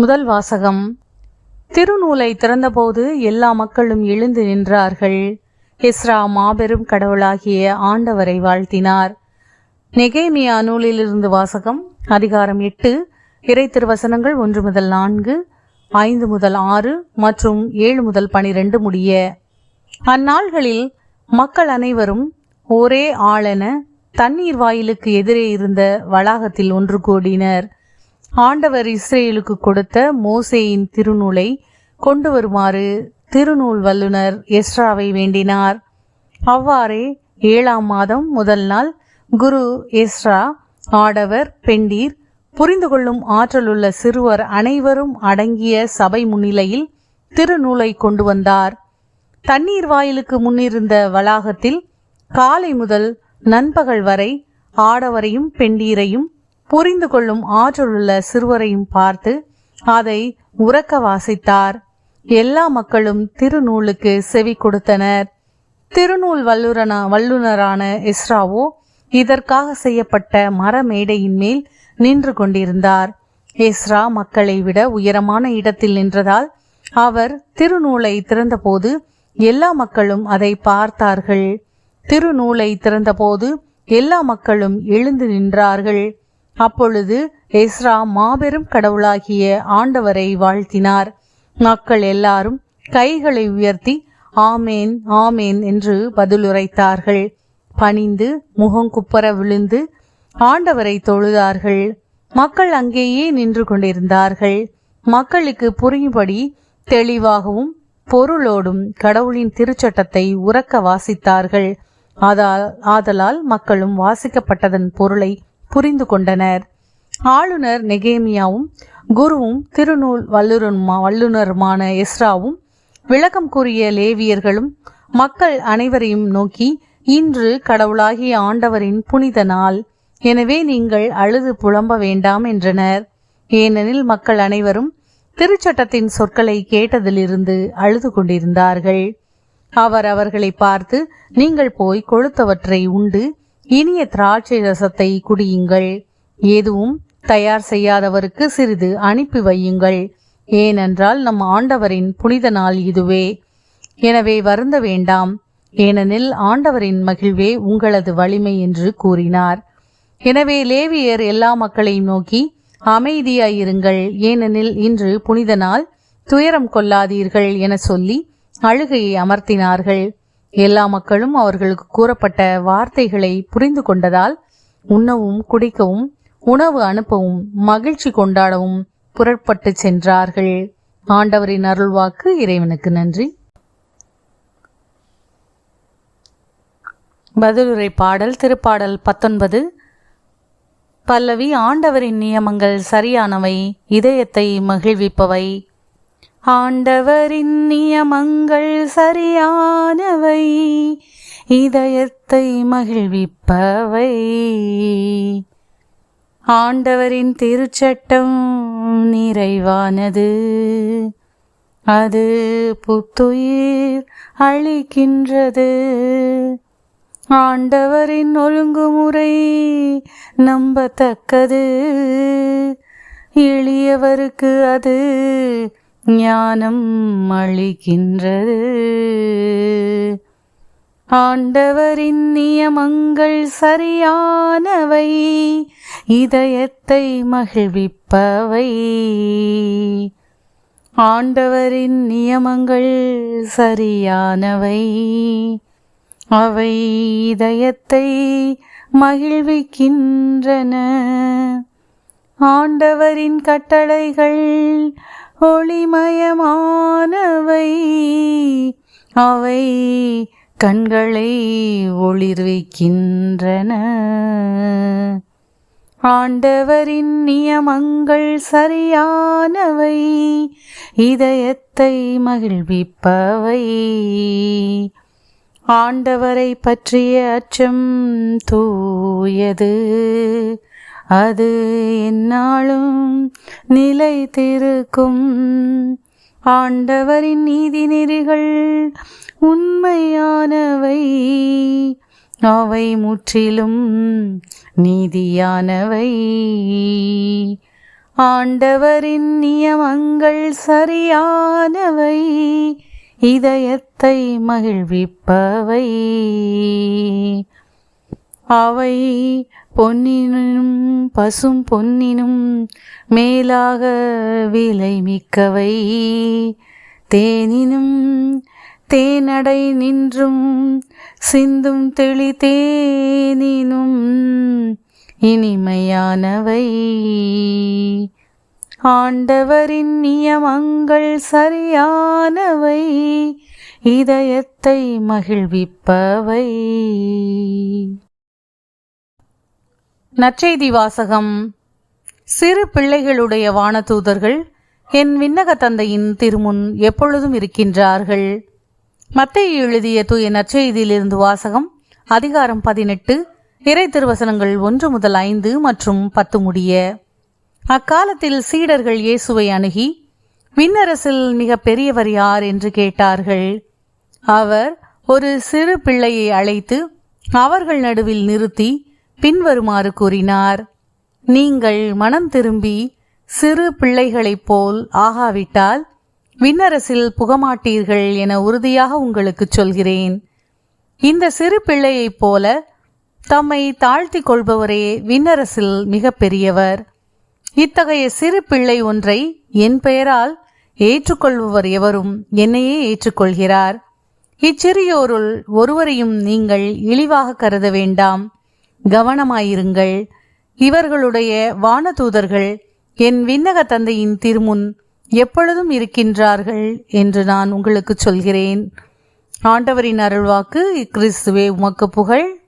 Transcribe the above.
முதல் வாசகம். திருநூலை திறந்தபோது எல்லா மக்களும் எழுந்து நின்றார்கள். இஸ்ரா மாபெரும் கடவுளாகிய ஆண்டவரை வாழ்த்தினார். நெகேமியா நூலிலிருந்து வாசகம் அதிகாரம் எட்டு இறை திருவசனங்கள் ஒன்று முதல் நான்கு ஐந்து முதல் ஆறு மற்றும் ஏழு முதல் பனிரெண்டு முடிய. அந்நாள்களில் மக்கள் அனைவரும் ஒரே ஆளென தண்ணீர் வாயிலுக்கு எதிரே இருந்த வளாகத்தில் ஒன்று கூடினர். ஆண்டவர் இஸ்ரேலுக்கு கொடுத்த மோசேயின் திருநூலை கொண்டு வருமாறு திருநூல் வல்லுனர் எஸ்ராவை வேண்டினார். அவ்வாறே ஏழாம் மாதம் முதல் நாள் குரு எஸ்ரா ஆடவர் பெண்டீர் புரிந்து கொள்ளும் ஆற்றலுள்ள சிறுவர் அனைவரும் அடங்கிய சபை முன்னிலையில் திருநூலை கொண்டு வந்தார். தண்ணீர் வாயிலுக்கு முன்னிருந்த வளாகத்தில் காலை முதல் நண்பகல் வரை ஆடவரையும் பெண்டீரையும் புரிந்து கொள்ளும் ஆற்றலுள்ள சிறுவரையும் பார்த்து அதை உறக்க வாசித்தார். எல்லா மக்களும் திருநூலுக்கு செவி கொடுத்தனர். திருநூல் வல்லுரனா வல்லுனரான இஸ்ராவோ இதற்காக செய்யப்பட்ட மர மேடையின் மேல் நின்று கொண்டிருந்தார். எஸ்ரா மக்களை விட உயரமான இடத்தில் நின்றதால் அவர் திருநூலை திறந்தபோது எல்லா மக்களும் அதை பார்த்தார்கள். திருநூலை திறந்தபோது எல்லா மக்களும் எழுந்து நின்றார்கள். அப்பொழுது எஸ்ரா மாபெரும் கடவுளாகிய ஆண்டவரை வாழ்த்தினார். மக்கள் எல்லாரும் கைகளை உயர்த்தி ஆமேன் ஆமேன் என்று பதிலுரைத்தார்கள். பணிந்து முகங்குப்புற விழுந்து ஆண்டவரை தொழுதார்கள். மக்கள் அங்கேயே நின்று கொண்டிருந்தார்கள். மக்களுக்கு புரியும்படி தெளிவாகவும் பொருளோடும் கடவுளின் திருச்சட்டத்தை உறக்க வாசித்தார்கள். ஆதலால் மக்களும் வாசிக்கப்பட்டதன் பொருளை புரிந்து கொண்டனர். ஆளுநர் நெகேமியாவும் குருவும் திருநூல் வல்லுருமா வல்லுனருமான எஸ்ராவும் விளக்கம் கூறிய லேவியர்களும் மக்கள் அனைவரையும் நோக்கி இன்று கடவுளாகிய ஆண்டவரின் புனித நாள். எனவே நீங்கள் அழுது புலம்ப வேண்டாம் என்றனர். ஏனெனில் மக்கள் அனைவரும் திருச்சட்டத்தின் சொற்களை கேட்டதிலிருந்து அழுது கொண்டிருந்தார்கள். அவர் அவர்களை பார்த்து நீங்கள் போய் கொழுத்தவற்றை உண்டு இனிய திராட்சை ரசத்தை குடியுங்கள். எதுவும் தயார் செய்யாதவருக்கு சிறிது அனுப்பி வையுங்கள். ஏனென்றால் நம் ஆண்டவரின் புனித நாள் இதுவே. எனவே வருந்த வேண்டாம். ஏனெனில் ஆண்டவரின் மகிழ்வே உங்களது வலிமை என்று கூறினார். எனவே லேவியர் எல்லா மக்களையும் நோக்கி அமைதியாயிருங்கள் ஏனெனில் இன்று புனித நாள். துயரம் கொள்ளாதீர்கள் என சொல்லி அழுகையை அமர்த்தினார்கள். எல்லா மக்களும் அவர்களுக்கு கூறப்பட்ட வார்த்தைகளை புரிந்து கொண்டதால் உண்ணவும் குடிக்கவும் உணவு அனுப்பவும் மகிழ்ச்சி கொண்டாடவும் புறப்பட்டு சென்றார்கள். ஆண்டவரின் அருள்வாக்கு இறைவனுக்கு நன்றி. பதிலுரை பாடல் திருப்பாடல் பத்தொன்பது. பல்லவி ஆண்டவரின் நியமங்கள் சரியானவை இதயத்தை மகிழ்விப்பவை. ஆண்டவரின் நியமங்கள் சரியானவை இதயத்தை மகிழ்விப்பவை. ஆண்டவரின் திருச்சட்டம் நிறைவானது அது புத்துயிர் அளிக்கின்றது. ஆண்டவரின் ஒழுங்குமுறை நம்பத்தக்கது எளியவருக்கு அது ஞானம் அளிக்கின்றது. ஆண்டவரின் நியமங்கள் சரியானவை இதயத்தை மகிழ்விப்பவை. ஆண்டவரின் நியமங்கள் சரியானவை அவை இதயத்தை மகிழ்விக்கின்றன. ஆண்டவரின் கட்டளைகள் ஒளிமயமானவை. அவை கண்களை ஒளிர்விக்கின்றன. ஆண்டவரின் நியமங்கள் சரியானவை. இதயத்தை மகிழ்விப்பவை. ஆண்டவரை பற்றிய அச்சம் தூயது. அது என்னாலும் நிலைத்திருக்கும். ஆண்டவரின் நீதி நெறிகள் உண்மையானவை. அவை முற்றிலும் நீதியானவை. ஆண்டவரின் நியமங்கள் சரியானவை. இதயத்தை மகிழ்விப்பவை. அவை பொன்னினும் பசும் பொன்னினும் மேலாக விலை மிக்கவை. தேனினும் தேனடை நின்றும் சிந்தும் தெளி தேனினும் இனிமையானவை. ஆண்டவரின் நியமங்கள் சரியானவை இதயத்தை மகிழ்விப்பவை. நற்செய்தி வாசகம் சிறு பிள்ளைகளுடைய வானதூதர்கள் என் விண்ணக தந்தையின் திருமுன் எப்பொழுதும் இருக்கின்றார்கள். மத்தேயு எழுதிய தூய நற்செய்தியிலிருந்து வாசகம் அதிகாரம் பதினெட்டு இறை திருவசனங்கள் ஒன்று முதல் ஐந்து மற்றும் பத்து முடிய. அக்காலத்தில் சீடர்கள் இயேசுவை அணுகி விண்ணரசில் மிக பெரியவர் யார் என்று கேட்டார்கள். அவர் ஒரு சிறு பிள்ளையை அழைத்து அவர்கள் நடுவில் நிறுத்தி பின்வருமாறு கூறினார். நீங்கள் மனம் திரும்பி சிறு பிள்ளைகளைப் போல் ஆகாவிட்டால் விண்ணரசில் புகமாட்டீர்கள் என உறுதியாக உங்களுக்கு சொல்கிறேன். இந்த சிறு பிள்ளையைப் போல தம்மை தாழ்த்தி கொள்பவரே விண்ணரசில் மிக பெரியவர். இத்தகைய சிறு பிள்ளை ஒன்றை என் பெயரால் ஏற்றுக்கொள்பவர் எவரும் என்னையே ஏற்றுக்கொள்கிறார். இச்சிறியோருள் ஒருவரையும் நீங்கள் இழிவாக கருத வேண்டாம். கவனமாயிருங்கள். இவர்களுடைய வானதூதர்கள் என் விண்ணக தந்தையின் திருமுன் எப்பொழுதும் இருக்கின்றார்கள் என்று நான் உங்களுக்கு சொல்கிறேன். ஆண்டவரின் அருள்வாக்கு கிறிஸ்துவே உமக்கு புகழ்.